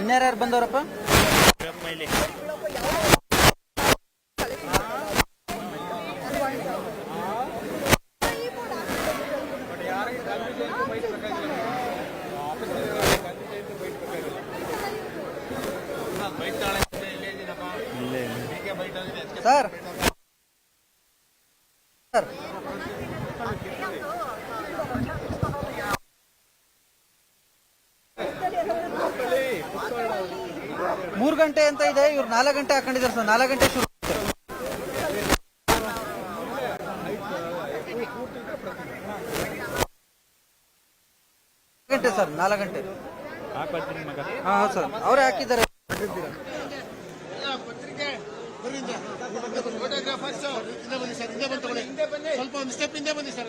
ಇನ್ಯಾರ್ಯಾರು ಬಂದವರಪ್ಪ? Sir. Sir. ಮೂರು ಗಂಟೆ ಅಂತ ಇದೆ, ಇವ್ರು ನಾಲ್ಕು ಗಂಟೆ ಹಾಕೊಂಡಿದ್ದಾರೆ ಸರ್. ನಾಲ್ಕು ಗಂಟೆ ಶುರು ಗಂಟೆ ಸರ್, ನಾಲ್ಕು ಗಂಟೆ. ಹಾ ಸರ್. ಅವರೇ ಹಾಕಿದ್ದಾರೆ. ಫೋಟೋಗ್ರಾಫರ್ಸ್ ಹಿಂದೆ ಬನ್ನಿ ಸರ್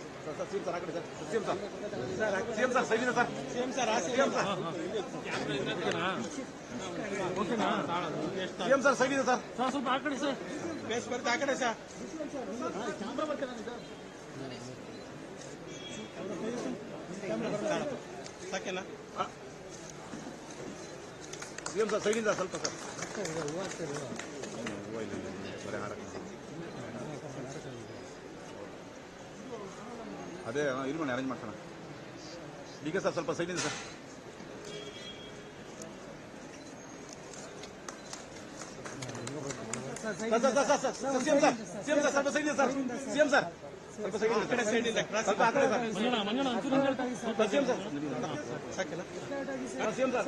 ಒಂದು ಸ್ಟೆಪ್ ಹಿಂದೆ ಬನ್ನಿ ಸರ್. ಎಲ್ಲರೂ ಸರ್. ಬನ್ನಿ ಸಿಎಂ ಸರ್ ಸೈಡ್ ಇದೆ ಸರ್ ಸ್ವಲ್ಪ ಆ ಕಡೆ ಸರ್. ಬೇಸ್ ಬರುತ್ತೆ ಆ ಕಡೆ ಸರ್. ಸಾಕೆಲ್ಲ ಸಿಎಂ ಸರ್ ಸೈಡಿಂದ ಸ್ವಲ್ಪ ಸರ್. ಅದೇ ಇರ್ಮಣಿ ಅರೇಂಜ್ ಮಾಡ್ಸೋಣ. ಈಗ ಸರ್, ಸ್ವಲ್ಪ ಸೈಡಿಂದ sir. Sir sir sir CM sir ಸ್ವಲ್ಪ ಸೈಡ್ ಸರ್. ಸರ್. ಸ್ವಲ್ಪ ಆ ಕಡೆ ಸ್ವಲ್ಪ ಸರ್. CM sir. ಸಾಕಿಲ್ಲ ಸರ್.